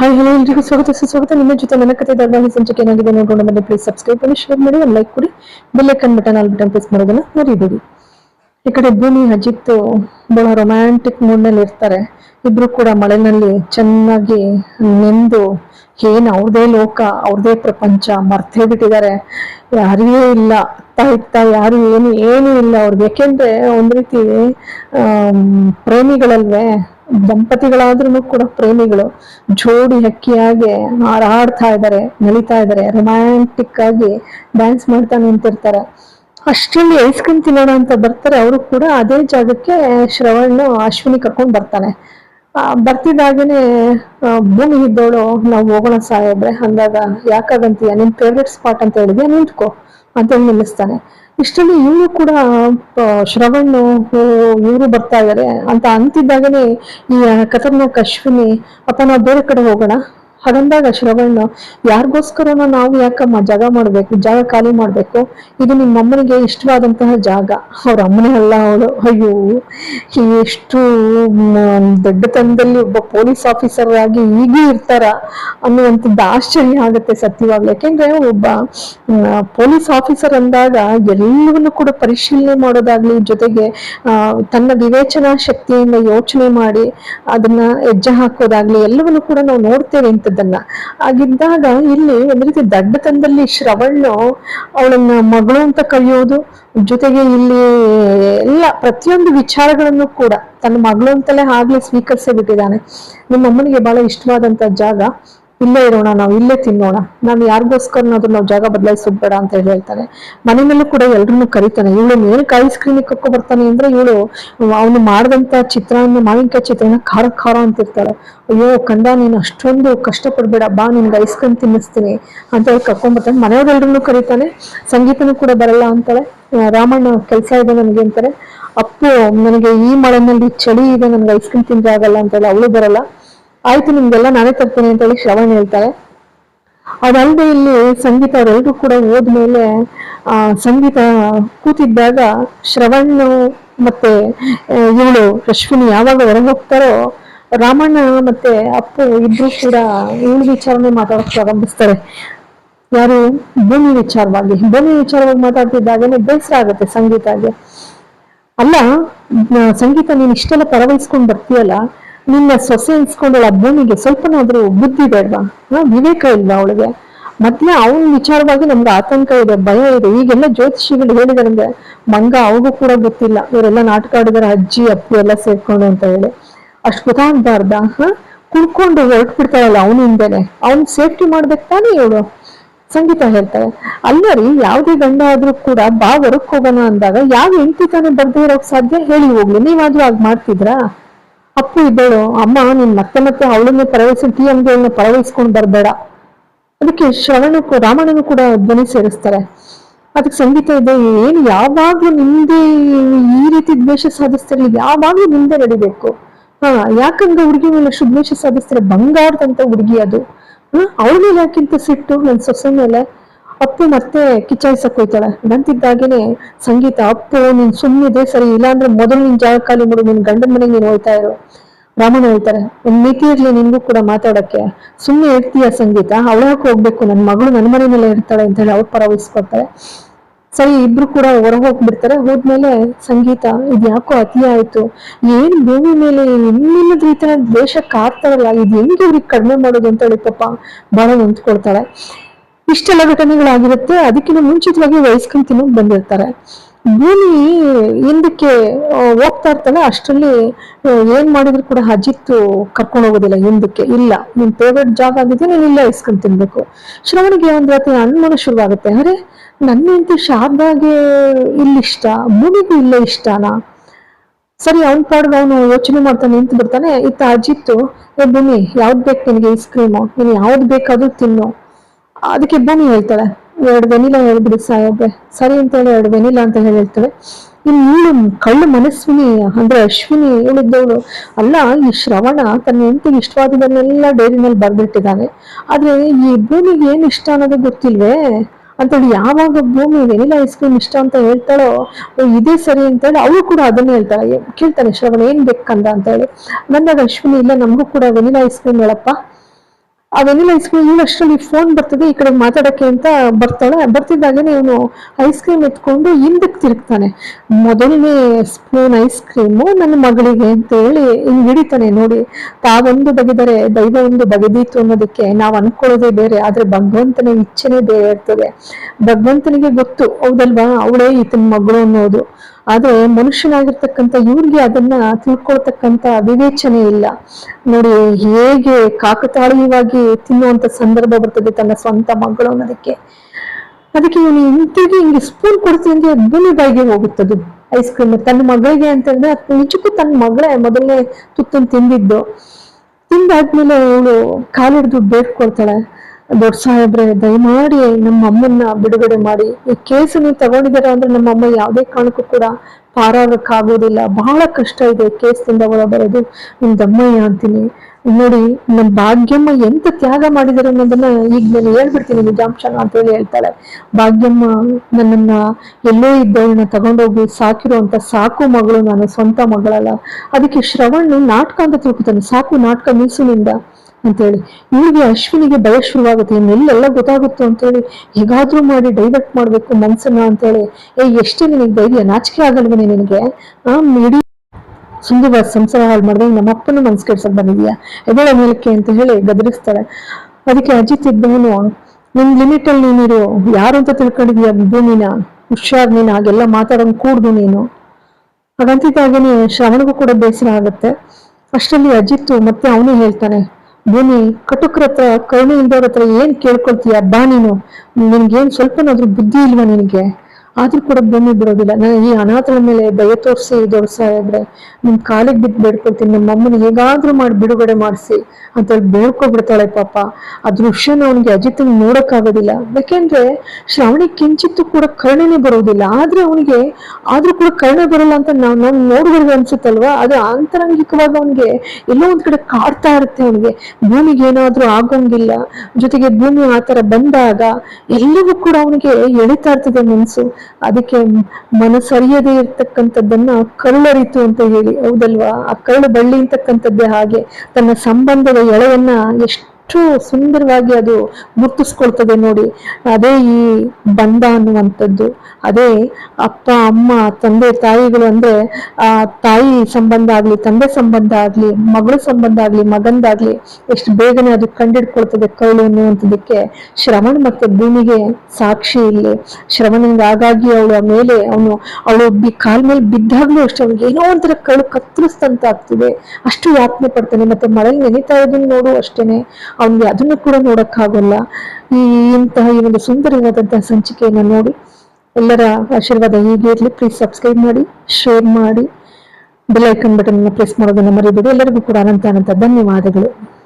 Hi hello ಎಲ್ರಿಗೂ ಸ್ವಾಗತ ಸುಸ್ವಾಗತ ನಿಮ್ಮ ಜೊತೆ ನನ್ನ ಕತೆ ಧಾರಾವಾಹಿ ಸಂಚಿಕೆ ಏನಾಗಿದೆ ನೋಡೋಣ ಬನ್ನಿ. ಪ್ಲೀಸ್ ಸಬ್ಸ್ಕ್ರೈಬ್ ಮಾಡಿ ಶೇರ್ ಮಾಡಿ, ಒಂದು ಲೈಕ್ ಕೊಡಿ. ಬೆಲ್ಲೆ ಕಣ್ ಬಟನ್ ಆಲ್ ಬಟನ್ ಪ್ರೆಸ್ ಮಾಡೋದನ್ನ ಮರಿಬೇಡಿ. ಈ ಕಡೆ ಭೂಮಿ, ಅಜಿತ್, ಬಹಳ ರೊಮ್ಯಾಂಟಿಕ್ ಮೂಡ್ನಲ್ಲಿ ಇರ್ತಾರೆ. ಇಬ್ರು ಕೂಡ ಮಳೆನಲ್ಲಿ ಚೆನ್ನಾಗಿ ನೆಂದು, ಏನ್ ಅವ್ರದೇ ಲೋಕ, ಅವ್ರದೇ ಪ್ರಪಂಚ, ಮರ್ತೇ ಬಿಟ್ಟಿದ್ದಾರೆ. ಯಾರಿಗೂ ಇಲ್ಲ. ಅತ್ತ ಇತ್ತ ಯಾರು ಏನು, ಏನೂ ಇಲ್ಲ ಅವ್ರಿಗೆ. ಯಾಕೆಂದ್ರೆ ಒಂದ್ ರೀತಿ ಪ್ರೇಮಿಗಳಲ್ವೇ ದಂಪತಿಗಳಾದ್ರೂ ಕೂಡ ಪ್ರೇಮಿಗಳು ಜೋಡಿ ಹಕ್ಕಿಯಾಗಿ ಹಾರಾಡ್ತಾ ಇದ್ದಾರೆ ನಲಿತಾ ಇದ್ದಾರೆ ರೊಮ್ಯಾಂಟಿಕ್ ಆಗಿ ಡ್ಯಾನ್ಸ್ ಮಾಡ್ತಾ ನಿಂತಿರ್ತಾರೆ. ಅಷ್ಟರಲ್ಲಿ ಐಸ್ ಕ್ರೀಮ್ ತಿನ್ನೋಣ ಅಂತ ಬರ್ತಾರೆ ಅವರು ಕೂಡ ಅದೇ ಜಾಗಕ್ಕೆ ಶ್ರವಣ್ ಅಶ್ವಿನಿ ಕರ್ಕೊಂಡು ಬರ್ತಾನೆ. ಆ, ಭೂಮಿ ಇದ್ದವಳು ನಾವು ಹೋಗೋಣ ಸಾಹೇಬ್ರೆ ಅಂದಾಗ ಯಾಕಾಗಂತೀಯ ನಿನ್ ಫೇವ್ರೆಟ್ ಸ್ಪಾಟ್ ಅಂತ ಹೇಳಿದ್ಯಾ ನಿಂತ್ಕೋ ಅಂತ ನಿಲ್ಲಿಸ್ತಾನೆ. ಇಷ್ಟರಲ್ಲಿ ಇವರು ಕೂಡ ಶ್ರವಣ್ ಇವರು ಬರ್ತಾ ಇದ್ದಾರೆ ಅಂತ ಅಂತಿದ್ದಾಗನೇ ಈ ಕತರ್ನಾಕ್ ಅಶ್ವಿನಿ ಅಪ್ಪ ನಾವು ಬೇರೆ ಕಡೆ ಹೋಗೋಣ? ಹಾಗಂದಾಗ ಶ್ರವಣ್ಣ ಯಾರಿಗೋಸ್ಕರನೋ ನಾವು ಯಾಕಮ್ಮ ಜಾಗ ಮಾಡಬೇಕು, ಜಾಗ ಖಾಲಿ ಮಾಡಬೇಕು? ಇದು ನಿಮ್ಮ ಅಮ್ಮನಿಗೆ ಇಷ್ಟವಾದಂತಹ ಜಾಗ. ಅವ್ರ ಅಮ್ಮನೇ ಅಲ್ಲ ಅವಳು. ಅಯ್ಯೋ, ಎಷ್ಟು ದೊಡ್ಡತನದಲ್ಲಿ ಒಬ್ಬ ಪೊಲೀಸ್ ಆಫೀಸರ್ ಆಗಿ ಈಗೂ ಇರ್ತಾರ ಅನ್ನುವಂಥದ್ದು ಆಶ್ಚರ್ಯ ಆಗುತ್ತೆ ಸತ್ಯವಾಗ್ಲಿ. ಯಾಕೆಂದ್ರೆ ಒಬ್ಬ ಪೊಲೀಸ್ ಆಫೀಸರ್ ಅಂದಾಗ ಎಲ್ಲವನ್ನು ಕೂಡ ಪರಿಶೀಲನೆ ಮಾಡೋದಾಗ್ಲಿ ಜೊತೆಗೆ ತನ್ನ ವಿವೇಚನಾ ಶಕ್ತಿಯಿಂದ ಯೋಚನೆ ಮಾಡಿ ಅದನ್ನ ಹೆಜ್ಜೆ ಹಾಕೋದಾಗ್ಲಿ ಎಲ್ಲವನ್ನು ಕೂಡ ನಾವು ನೋಡ್ತೇವೆ ಇಂಥದ್ದನ್ನ ಹಾಗಿದ್ದಾಗ ಇಲ್ಲಿ ಒಂದ್ ರೀತಿ ದಡ್ಡತನದಲ್ಲಿ ಶ್ರವಣ್ಣು ಅವಳನ್ನ ಮಗಳು ಅಂತ ಕರೆಯೋದು ಜೊತೆಗೆ ಇಲ್ಲಿ ಎಲ್ಲ ಪ್ರತಿಯೊಂದು ವಿಚಾರಗಳನ್ನು ಕೂಡ ತನ್ನ ಮಗಳು ಅಂತಲೇ ಆಗ್ಲೇ ಸ್ವೀಕರಿಸಿ ಬಿಟ್ಟಿದ್ದಾನೆ. ನಿಮ್ಮ ಅಮ್ಮನಿಗೆ ಬಹಳ ಇಷ್ಟವಾದಂತ ಜಾಗ ಇಲ್ಲೇ ಇರೋಣ ನಾವು ಇಲ್ಲೇ ತಿನ್ನೋಣ. ನಾನು ಯಾರಿಗೋಸ್ಕರ ನಾವು ಜಾಗ ಬದಲಾಯಿಸೋದು ಬೇಡ ಅಂತ ಹೇಳಿ ಹೇಳ್ತಾನೆ ಮನೆಯಲ್ಲೂ ಕೂಡ ಎಲ್ರನ್ನೂ ಕರಿತಾನೆ. ಇವಳು ಏನಕ್ಕೆ ಐಸ್ ಸ್ಕ್ರೀನಿಗೆ ಕರ್ಕೊ ಬರ್ತಾನೆ ಅಂದ್ರೆ ಇವಳು ಅವನು ಮಾಡಿದಂತ ಚಿತ್ರಾನ್ನ ಮಾವಿನಕಾಯಿ ಚಿತ್ರಾನ್ನ ಖಾರ ಖಾರ ಅಂತಿರ್ತಾಳೆ. ಅಯ್ಯೋ ಕಂದ ನೀನು ಅಷ್ಟೊಂದು ಕಷ್ಟಪಡ್ಬೇಡ ಬಾ ನಿನ್ಗೆ ಐಸ್ ಕ್ರೀಮ್ ತಿನ್ನಿಸ್ತೀನಿ ಅಂತ ಹೇಳಿ ಕರ್ಕೊಂಡ್ಬರ್ತಾನೆ ಮನೆಯವ್ರೆಲ್ರನ್ನೂ ಕರೀತಾನೆ. ಸಂಗೀತನೂ ಕೂಡ ಬರಲ್ಲ ಅಂತಾಳೆ. ಆ, ರಾಮಣ್ಣ ಕೆಲಸ ಇದೆ ನನಗೆ ಅಂತಾರೆ. ಅಪ್ಪು ನನಗೆ ಈ ಮಳೆನಲ್ಲಿ ಚಳಿ ಇದೆ ನನಗೆ ಐಸ್ ಕ್ರೀಮ್ ತಿಂದ್ರೆ ಆಗಲ್ಲ ಅಂತ ಹೇಳಿ ಅವಳು ಬರಲ್ಲ. ಆಯ್ತು, ನಿಮ್ಗೆಲ್ಲ ನಾನೇ ತರ್ತೇನೆ ಅಂತ ಹೇಳಿ ಶ್ರವಣ್ ಹೇಳ್ತಾರೆ. ಅದಲ್ಲದೆ ಇಲ್ಲಿ ಸಂಗೀತ ಅವರೆಲ್ಲರೂ ಕೂಡ ಹೋದ್ಮೇಲೆ, ಆ, ಸಂಗೀತ ಕೂತಿದ್ದಾಗ ಶ್ರವಣ್ ಮತ್ತೆ ಇವಳು ಅಶ್ವಿನಿ ಯಾವಾಗ ಹೊರಗೆ ಹೋಗ್ತಾರೋ, ರಾಮಣ್ಣ ಮತ್ತೆ ಅಪ್ಪು ಇಬ್ರು ಕೂಡ ಇವಳು ವಿಚಾರನೆ ಮಾತಾಡಕ್ ಪ್ರಾರಂಭಿಸ್ತಾರೆ. ಯಾರು? ಭೂಮಿ ವಿಚಾರವಾಗಿ. ಭೂಮಿ ವಿಚಾರವಾಗಿ ಮಾತಾಡ್ತಿದ್ದಾಗೇನೆ ಬೇಸರ ಆಗುತ್ತೆ ಸಂಗೀತಗೆ ಅಲ್ಲ ಸಂಗೀತ ನೀನ್ ಇಷ್ಟೆಲ್ಲ ಪರವಹಿಸ್ಕೊಂಡ್ ಬರ್ತೀಯಲ್ಲ ನಿನ್ನ ಸೊಸೆ ಅನ್ಸ್ಕೊಂಡಳ ಭೂಮಿಗೆ ಸ್ವಲ್ಪನಾದ್ರೂ ಬುದ್ಧಿ ಬೇಡವಾ? ವಿವೇಕ ಇಲ್ವಾ ಅವಳಿಗೆ? ಮತ್ತೆ ಅವನ ವಿಚಾರವಾಗಿ ನಮ್ಗೆ ಆತಂಕ ಇದೆ, ಭಯ ಇದೆ. ಈಗೆಲ್ಲ ಜ್ಯೋತಿಷಿಗಳು ಹೇಳಿದಾರಂದ್ರೆ ಮಂಗ ಅವಗೂ ಕೂಡ ಗೊತ್ತಿಲ್ಲ. ಇವರೆಲ್ಲ ನಾಟಕ ಆಡಿದಾರೆ, ಅಜ್ಜಿ, ಅಪ್ಪು ಎಲ್ಲ ಸೇರ್ಕೊಂಡು ಅಂತ ಹೇಳಿ. ಅಷ್ಟು ಗೊತ್ತಾಗ್ಬಾರ್ದ? ಹಾ ಕುಡ್ಕೊಂಡು ಹೊರಟು ಬಿಡ್ತಾರಲ್ಲ ಅವನ ಹಿಂದೆನೆ. ಅವ್ನ್ ಸೇಫ್ಟಿ ಮಾಡ್ಬೇಕು ತಾನೇ ಇವಳು? ಸಂಗೀತ ಹೇಳ್ತಾರೆ ಅಲ್ಲ ರೀ, ಯಾವ್ದೇ ಗಂಡ ಆದ್ರೂ ಕೂಡ ಬಾ ಹೊರಕ್ ಹೋಗೋಣ ಅಂದಾಗ ಯಾವ ಹೆಂಡತಿ ತಾನೇ ಬರ್ದೇ ಇರೋಕ್ ಸಾಧ್ಯ? ಹೇಳಿ ಹೋಗ್ಲಿ. ನೀವಾದ್ರೂ ಆಗ್ ಮಾಡ್ತಿದ್ರಾ? ಅಪ್ಪು ಇದ್ದಳು. ಅಮ್ಮ, ನೀನ್ ಮತ್ತೆ ಮತ್ತೆ ಅವಳನ್ನು ಪರವಹಿಸಿ ಟಿ ಅಂಗಡಿಯನ್ನ ಪರವಹಿಸ್ಕೊಂಡು ಬರ್ಬೇಡ. ಅದಕ್ಕೆ ಶ್ರವಣಕ್ಕೂ ರಾಮಣ್ಣನು ಕೂಡ ಧ್ವನಿ ಸೇರಿಸ್ತಾರೆ. ಅದಕ್ಕೆ ಸಂಗೀತ ಇದೆ, ಏನು ಯಾವಾಗ್ಲೂ ನಿಮ್ದೇ ಈ ರೀತಿ ದ್ವೇಷ ಸಾಧಿಸ್ತಾರೆ ಯಾವಾಗ್ಲೂ ನಿಂದೆ ನಡಿಬೇಕು ಹಾ, ಯಾಕಂದ್ರೆ ಹುಡುಗಿ ಮೇಲೆ ಅಷ್ಟು ದ್ವೇಷ ಸಾಧಿಸ್ತಾರೆ ಬಂಗಾರದಂತ ಹುಡುಗಿ ಅದು. ಹ್ಮ್ ಅವಳ ಮೇಲೆ ಯಾಕಿಂತ ಸಿಟ್ಟು ನನ್ನ ಸೊಸೆ ಮೇಲೆ? ಅಪ್ಪು ಮತ್ತೆ ಕಿಚ್ಚಾಯಿಸಕ್ ಹೋಯ್ತಾಳೆ. ನಂತಿದ್ದಾಗೇನೆ, ಸಂಗೀತ, ಅಪ್ಪು, ನೀನ್ ಸುಮ್ಮನಿದೆ ಸರಿ, ಇಲ್ಲಾಂದ್ರೆ ಮೊದಲು ನಿನ್ ಜಾಗ ಖಾಲಿ ಮಾಡು, ನಿನ್ ಗಂಡನ ಮನೆಗೆ ನೀನ್ ಹೋಯ್ತಾ ಇರು. ರಾಮನ ಹೇಳ್ತಾರೆ, ಒಂದ್ ಮಿತಿ ಇರ್ಲಿ ನಿನ್ಗೂ ಕೂಡ ಮಾತಾಡಕ್ಕೆ. ಸುಮ್ಮನೆ ಇರ್ತೀಯ ಸಂಗೀತ? ಅವಳಕ್ಕೆ ಹೋಗ್ಬೇಕು? ನನ್ ಮಗಳು ನನ್ನ ಮೇಲೆ ಇರ್ತಾಳೆ ಅಂತ ಹೇಳಿ ಅವ್ರ ಪರ ಸರಿ, ಇಬ್ರು ಕೂಡ ಹೊರಗೆ ಹೋಗ್ಬಿಡ್ತಾರೆ. ಹೋದ್ಮೇಲೆ ಸಂಗೀತ, ಇದು ಯಾಕೋ ಅತಿ ಆಯ್ತು? ಏನ್ ಭೂಮಿ ಮೇಲೆ ಇನ್ನಿಲ್ಲದ ರೀತಿಯ ದ್ವೇಷ ಕಾಡ್ತಾರಲ್ಲ? ಇದು ಹೆಂಗೆ ಇವ್ರಿಗೆ ಕಡಿಮೆ ಮಾಡೋದು? ಅಂತ ಹೇಳಿ ಪಾಪ ಬಹಳ ನೊಂದ್ಕೊಳ್ತಾಳೆ ಇಷ್ಟೆಲ್ಲ ಘಟನೆಗಳಾಗಿರುತ್ತೆ. ಅದಕ್ಕಿಂತ ಮುಂಚಿತವಾಗಿ ವಯಸ್ಕೊಂಡು ತಿನ್ನೋಕ್ ಬಂದಿರ್ತಾರೆ. ಭೂಮಿ ಹಿಂದಕ್ಕೆ ಹೋಗ್ತಾ ಇರ್ತಾಳೆ ಅಷ್ಟರಲ್ಲಿ ಏನ್ ಮಾಡಿದ್ರು ಕೂಡ ಅಜಿತ್ತು ಕರ್ಕೊಂಡು ಹೋಗೋದಿಲ್ಲ, ಹಿಂದಕ್ಕೆ. ಇಲ್ಲ, ನಿನ್ ಫೇವ್ರೆಟ್ ಜಾಗ ಆಗಿದ್ರೆ ನೀನ್ ಇಲ್ಲೇ ಇಸ್ಕೊಂಡ್ ತಿನ್ಬೇಕು. ಶ್ರವಣಿಗೆ ಒಂದ್ ರೀತಿ ಅನುಮಾನ ಶುರುವಾಗುತ್ತೆ. ಅರೆ ನನ್ನಂತೂ ಇಲ್ಲಿ ಇಲ್ಲಿಷ್ಟ, ಭೂಮಿಗೂ ಇಲ್ಲೇ ಇಷ್ಟನಾ? ಸರಿ, ಅವ್ನ ಪಾಡ್ಗೆ ಅವನು ಯೋಚನೆ ಮಾಡ್ತಾ ನಿಂತು ಬಿಡ್ತಾನೆ. ಇತ್ತ ಅಜಿತ್ತು, ಏ ಭೂಮಿ, ಯಾವ್ದು ಬೇಕು ನಿನಗೆ ಐಸ್ ಕ್ರೀಮು ನೀನು ಯಾವ್ದು ಬೇಕಾದ್ರೂ ತಿನ್ನು. ಅದಕ್ಕೆ ಭೂಮಿ ಹೇಳ್ತಾಳೆ. ಎರಡು ವೆನಿಲ ಹೇಳ್ಬಿಡಿ ಸಾಹೇಬ್ರೆ ಸರಿ ಅಂತ ಹೇಳಿ ಎರಡು ವೆನಿಲ ಅಂತ ಹೇಳಿ ಹೇಳ್ತಾಳೆ. ಇನ್ನು ಇವಳು ಕಳ್ಳು ಮನಸ್ವಿನಿ, ಅಂದ್ರೆ ಅಶ್ವಿನಿ ಹೇಳಿದ್ದವಳು. ಅಲ್ಲ, ಈ ಶ್ರವಣ ತನ್ನ ಹೆಂಡತಿಗೆ ಇಷ್ಟವಾದದನ್ನೆಲ್ಲ ಡೈರಿನಲ್ಲಿ ಬರ್ದಿಟ್ಟಿದ್ದಾನೆ ಆದ್ರೆ ಈ ಭೂಮಿಗೆ ಏನ್ ಇಷ್ಟ ಅನ್ನೋದು ಗೊತ್ತಿಲ್ವೇ? ಅಂತೇಳಿ ಯಾವಾಗ ಭೂಮಿ ವೆನಿಲಾ ಐಸ್ ಕ್ರೀಮ್ ಇಷ್ಟ ಅಂತ ಹೇಳ್ತಾಳೋ ಇದೇ ಸರಿ ಅಂತೇಳಿ ಅವಳು ಕೂಡ ಅದನ್ನೇ ಹೇಳ್ತಾಳೆ. ಕೇಳ್ತಾನೆ, ಶ್ರವಣ, ಏನ್ ಬೇಕಂದ ಅಂತ ಹೇಳಿ. ಬಂದಾಗ ಅಶ್ವಿನಿ, ಇಲ್ಲ, ನಮಗೂ ಕೂಡ ವೆನಿಲಾ ಐಸ್ ಕ್ರೀಮ್ ಹೇಳಪ್ಪ ಆ ವೆನಿಲಾ ಐಸ್ ಕ್ರೀಮ್ ಇವಳು ಅಷ್ಟರಲ್ಲಿ ಫೋನ್ ಬರ್ತದೆ, ಈ ಕಡೆ ಮಾತಾಡಕ್ಕೆ ಅಂತ ಬರ್ತಾಳೆ. ಬರ್ತಿದ್ದಾಗನೇ ಇವನು ಐಸ್ ಕ್ರೀಮ್ ಎತ್ಕೊಂಡು ಹಿಂದಕ್ಕೆ ತಿರುಗ್ತಾನೆ. ಮೊದಲನೇ ಸ್ಪೂನ್ ಐಸ್ ಕ್ರೀಮು ನನ್ನ ಮಗಳಿಗೆ ಅಂತ ಹೇಳಿ ಹಿಂಗ್ ಹಿಡಿತಾನೆ, ನೋಡಿ. ತಾವೊಂದು ಬಗೆದರೆ, ದೈವ ಒಂದು ಬಗೆದೀತು ಅನ್ನೋದಕ್ಕೆ ನಾವು ಅನ್ಕೊಳ್ಳೋದೇ ಬೇರೆ, ಆದ್ರೆ ಭಗವಂತನ ಇಚ್ಛೆನೇ ಬೇರೆ ಇರ್ತದೆ. ಭಗವಂತನಿಗೆ ಗೊತ್ತು, ಹೌದಲ್ವಾ? ಅವಳೇ ಈತನ ಮಗಳು ಅನ್ನೋದು. ಆದ್ರೆ ಮನುಷ್ಯನಾಗಿರ್ತಕ್ಕಂಥ ಇವ್ರಿಗೆ ಅದನ್ನ ತಿಳ್ಕೊಳ್ತಕ್ಕಂಥ ವಿವೇಚನೆ ಇಲ್ಲ. ನೋಡಿ, ಹೇಗೆ ಕಾಕತಾಳೀಯವಾಗಿ ತಿನ್ನುವಂತ ಸಂದರ್ಭ ಬರ್ತದೆ ತನ್ನ ಸ್ವಂತ ಮಗಳು ಅನ್ನೋದಕ್ಕೆ. ಅದಕ್ಕೆ ಇವನು ಇಂತಿಗೆ ಹಿಂಗೆ ಸ್ಪೂನ್ ಕೊಡ್ತೀನಿ ಅಂದ್ರೆ ಭೂಮಿ ಬಾಯಿಗೆ ಹೋಗುತ್ತದು ಐಸ್ ಕ್ರೀಮ್ ತನ್ನ ಮಗಳಿಗೆ ಅಂತಂದ್ರೆ ನಿಜಕ್ಕೂ ತನ್ನ ಮಗಳೇ ಮೊದಲನೇ ತುತ್ತನ್ನು ತಿಂದಿದ್ದು. ತಿಂದಾದ್ಮೇಲೆ ಅವಳು ಕಾಲಿಡ್ದು ಬೇಡ್ಕೊಳ್ತಾಳೆ. ದೊಡ್ಡ ಸಾಹೇಬ್ರೆ, ದಯಮಾಡಿ ನಮ್ಮ ಅಮ್ಮನ್ನ ಬಿಡುಗಡೆ ಮಾಡಿ. ಈ ಕೇಸು ನೀವು ತಗೊಂಡಿದ್ದೀರ ಅಂದ್ರೆ ನಮ್ಮ ಅಮ್ಮ ಯಾವುದೇ ಕಾರಣಕ್ಕೂ ಕೂಡ ಪಾರಾಗಕ್ಕಾಗೋದಿಲ್ಲ. ಬಹಳ ಕಷ್ಟ ಇದೆ ಕೇಸ್ದಿಂದ ಒಳ ಬರೋದು. ನಿಮ್ ದಮ್ಮಯ್ಯ ಅಂತೀನಿ. ನೋಡಿ ನಮ್ಮ ಭಾಗ್ಯಮ್ಮ ಎಂತ ತ್ಯಾಗ ಮಾಡಿದಾರೆ ಅನ್ನೋದನ್ನ ಈಗ ನಾನು ಹೇಳ್ಬಿಡ್ತೀನಿ ನಿಜಾಂಶನ ಅಂತ ಹೇಳಿ ಹೇಳ್ತಾಳೆ. ಭಾಗ್ಯಮ್ಮ, ನನ್ನನ್ನ ಎಲ್ಲೋ ಇದ್ದವಳನ್ನ ತಗೊಂಡೋಗಿ ಸಾಕಿರುವಂತ ಸಾಕು ಮಗಳು, ನಾನು ಸ್ವಂತ ಮಗಳಲ್ಲ. ಅದಕ್ಕೆ ಶ್ರವಣ್ ನಾಟಕ ಅಂತ ತಿಳ್ಕೊತಾನೆ. ಸಾಕು ನಾಟಕ ನಿಲ್ಸುನಿಂದ ಅಂತೇಳಿ. ಇವಳಿಗೆ ಅಶ್ವಿನಿಗೆ ಭಯ ಶುರುವಾಗುತ್ತೆ. ಇನ್ನೆಲ್ಲೆಲ್ಲ ಗೊತ್ತಾಗುತ್ತೋ ಅಂತೇಳಿ. ಹೇಗಾದ್ರೂ ಮಾಡಿ ಡೈವರ್ಟ್ ಮಾಡ್ಬೇಕು ಮನ್ಸನ್ನ ಅಂತೇಳಿ. ಏ, ಎಷ್ಟೇ ನಿನಗೆ ಧೈರ್ಯ, ನಾಚಿಕೆ ಆಗಲ್ವೇನೆ ನಿನಗೆ? ಆ ಇಡೀ ಸುಂದರ ಸಂಸಾರ ಹಾಳು ಮಾಡಿದ್ರೆ ನಮ್ಮ ಅಪ್ಪನ ಮನ್ಸು ಕೆಡ್ಸಕ್ ಬಂದಿದ್ಯಾ? ಎದಳ ಮೇಲಕ್ಕೆ ಅಂತ ಹೇಳಿ ಗದರಿಸ್ತಾಳೆ. ಅದಕ್ಕೆ ಅಜಿತ್ ಇದ್ದವನು ನಿನ್ ಲಿಮಿಟ್ ಅಲ್ಲಿ ನೀನಿರು. ಯಾರು ಅಂತ ತಿಳ್ಕೊಂಡಿದ್ಯಾ ಭೂಮಿನ ಹುಷಾರ್ ನೀನು, ಹಾಗೆಲ್ಲ ಮಾತಾಡೋಂಗ್ ಕೂಡ್ದು ನೀನು. ಹಾಗಂತಿದ್ದಾಗೇನೆ ಶ್ರವಣಗೂ ಕೂಡ ಬೇಸರ ಆಗುತ್ತೆ. ಅಷ್ಟರಲ್ಲಿ ಅಜಿತ್ ಮತ್ತೆ ಅವನು ಹೇಳ್ತಾನೆ ಭೂಮಿ ಕಟುಕ್ರ ಹತ್ರ ಕರುಣೆ ಹತ್ರ ಏನ್ ಕೇಳ್ಕೊಳ್ತೀಯ? ಬಾ ನೀನು. ನಿನ್ಗೇನ್ ಸ್ವಲ್ಪನಾದ್ರೂ ಬುದ್ಧಿ ಇಲ್ವಾ ನಿನಗೆ? ಆದ್ರೂ ಕೂಡ ಭೂಮಿ ಬಿಡೋದಿಲ್ಲ. ನಾನು ಈ ಅನಾಥರ ಮೇಲೆ ದಯ ತೋರಿಸಿ ದೊಡ್ಡ ಸಾಹೇಬ್ರೆ ನಿಮ್ ಕಾಲಿಗೆ ಬಿದ್ದು ಬೇಡ್ಕೊಳ್ತೀನಿ, ನಮ್ಮ ಅಮ್ಮನ ಹೇಗಾದ್ರೂ ಮಾಡಿ ಬಿಡುಗಡೆ ಮಾಡಿಸಿ ಅಂತ ಹೇಳಿ ಬೇಡ್ಕೊಬಿಡ್ತಾಳೆ ಪಾಪ. ಆ ದೃಶ್ಯನ ಅವನಿಗೆ ಅಜಿತ್ ನೋಡಕ್ಕಾಗೋದಿಲ್ಲ. ಯಾಕೆಂದ್ರೆ ಶ್ರಾವಣಿ ಕಿಂಚಿತ್ತು ಕೂಡ ಕರ್ಣನೆ ಬರೋದಿಲ್ಲ. ಆದ್ರೆ ಅವನಿಗೆ ಆದ್ರೂ ಕೂಡ ಕರ್ಣ ಬರಲ್ಲ ಅಂತ ನಾವು ನಾವು ನೋಡ್ಬಾರ್ದು ಅನ್ಸುತ್ತಲ್ವಾ? ಅದು ಆಂತರಂಗಿಕವಾಗಿ ಅವನಿಗೆ ಎಲ್ಲೋ ಒಂದ್ ಕಡೆ ಕಾಡ್ತಾ ಇರುತ್ತೆ ಅವನಿಗೆ. ಭೂಮಿಗೆ ಏನಾದ್ರೂ ಆಗೋಂಗಿಲ್ಲ. ಜೊತೆಗೆ ಭೂಮಿ ಆತರ ಬಂದಾಗ ಎಲ್ಲವೂ ಕೂಡ ಅವನಿಗೆ ಎಳಿತಾ ಇರ್ತದೆ ಮನಸ್ಸು ಅದಕ್ಕೆ ಮನಸ್ಸರಿಯದೇ ಇರ್ತಕ್ಕಂಥದ್ದನ್ನ ಕರುಳರಿತು ಅಂತ ಹೇಳಿ, ಹೌದಲ್ವಾ? ಆ ಕರುಳು ಬಳ್ಳಿ ಅಂತಕ್ಕಂಥದ್ದೇ ಹಾಗೆ ತನ್ನ ಸಂಬಂಧದ ಎಳೆಯನ್ನ ಎಷ್ಟು ಸುಂದರವಾಗಿ ಅದು ಗುರ್ತಿಸ್ಕೊಳ್ತದೆ ನೋಡಿ. ಅದೇ ಈ ಬಂಧ ಅನ್ನುವಂಥದ್ದು. ಅದೇ ಅಪ್ಪ, ಅಮ್ಮ, ತಂದೆ, ತಾಯಿಗಳು ಅಂದ್ರೆ, ಆ ತಾಯಿ ಸಂಬಂಧ ಆಗ್ಲಿ, ತಂದೆ ಸಂಬಂಧ ಆಗ್ಲಿ, ಮಗಳ ಸಂಬಂಧ ಆಗ್ಲಿ, ಮಗಂದಾಗ್ಲಿ ಎಷ್ಟು ಬೇಗನೆ ಅದು ಕಂಡಿಡ್ಕೊಳ್ತದೆ ಕೌಲು ಅನ್ನುವಂಥದ್ದಕ್ಕೆ ಶ್ರವಣ ಮತ್ತೆ ಭೂಮಿಗೆ ಸಾಕ್ಷಿ ಇಲ್ಲಿ. ಶ್ರವಣಿಂದ ಹಾಗಾಗಿ ಅವಳ ಮೇಲೆ ಅವನು, ಅವಳು ಕಾಲ್ ಮೇಲೆ ಬಿದ್ದಾಗ್ಲೂ ಅಷ್ಟೇ ಅವನಿಗೆ ಏನೋ ಒಂಥರ ಕಳು ಕತ್ತರಿಸ್ತಂತ ಆಗ್ತಿದೆ ಅಷ್ಟು ಯಾತನೆ ಪಡ್ತಾನೆ. ಮತ್ತೆ ಮಳೆಯಲ್ಲಿ ನೆನೀತಾ ಇದನ್ನು ನೋಡು ಅಷ್ಟೇನೆ. ಅವನಿಗೆ ಅದನ್ನು ಕೂಡ ನೋಡೋಕ್ಕಾಗಲ್ಲ. ಈ ಇಂತಹ ಈ ಒಂದು ಸುಂದರವಾದಂತಹ ಸಂಚಿಕೆಯನ್ನು ನೋಡಿ ಎಲ್ಲರ ಆಶೀರ್ವಾದ ಹೀಗೆ ಇರಲಿ. ಪ್ಲೀಸ್ ಸಬ್ಸ್ಕ್ರೈಬ್ ಮಾಡಿ ಶೇರ್ ಮಾಡಿ ಬೆಲ್ ಐಕನ್ ಬಟನ್ ಪ್ರೆಸ್ ಮಾಡೋದನ್ನ ಮರಿಬೇಡಿ. ಎಲ್ಲರಿಗೂ ಕೂಡ ಅನಂತ ಅನಂತ ಧನ್ಯವಾದಗಳು.